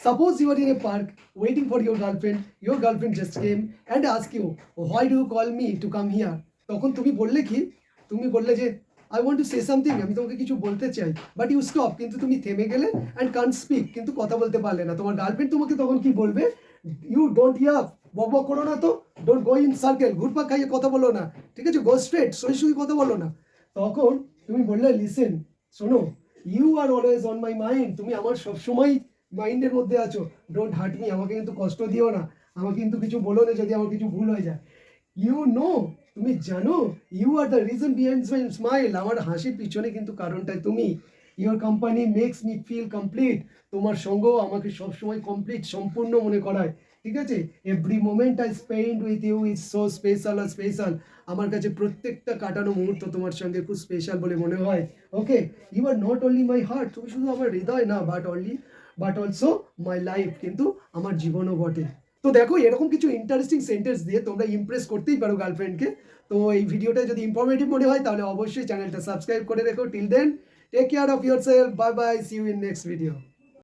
Suppose you are in a park waiting for your girlfriend, your girlfriend just came and asked you, Why do you call me to come here? তখন তুমি বললে কি? তুমি বললে যে I want to say something আমি তোমাকে কিছু বলতে চাই। বাট ইউ স্টপ কিন্তু তুমি থেমে গেলে অ্যান্ড কান স্পিক কিন্তু কথা বলতে পারলে না। তোমার গার্লফ্রেন্ড তোমাকে তখন কি বলবে? ইউ ডোন্ট ইয়াপ বক বক করো না তো ডোন্ট গো ইন সার্কেল ঘুরপাক খাইয়ে কথা বলো না। ঠিক আছে গো স্ট্রেট সই কথা বলো না। তখন তুমি বললে লিসেন শোনো you are always on my mind তুমি আমার সবসময় মাইন্ডের মধ্যে আছো। ডোন্ট হার্ট মি আমাকে কিন্তু কষ্ট দিও না। আমাকে কিন্তু কিছু বলো না যদি আমার কিছু ভুল হয়ে যায়। ইউ নো তুমি জানো you are the reason behind my smile আমার হাসির পিছনে কিন্তু কারণটাই তুমি। Your company makes me feel complete তোমার সঙ্গ আমাকে সবসময় কমপ্লিট সম্পূর্ণ মনে করায়। ঠিক আছে? Every moment I spend with you is so special R special আমার কাছে প্রত্যেকটা কাটানো মুহূর্ত তোমার সঙ্গে খুব স্পেশাল বলে মনে হয়। Okay you are not only my heart তুমি শুধু আমার হৃদয় না but only but also my life কিন্তু আমার জীবনও বটে। তো দেখো, এরকম কিছু ইন্টারেস্টিং সেন্টেন্স দিয়ে তোমরা ইমপ্রেস করতেই পারো গার্লফ্রেন্ডকে তো এই ভিডিওটা যদি ইনফরমেটিভ মনে হয়, তাহলে অবশ্যই চ্যানেলটা সাবস্ক্রাইব করে রেখো। Till then take care of yourself bye bye see you in next video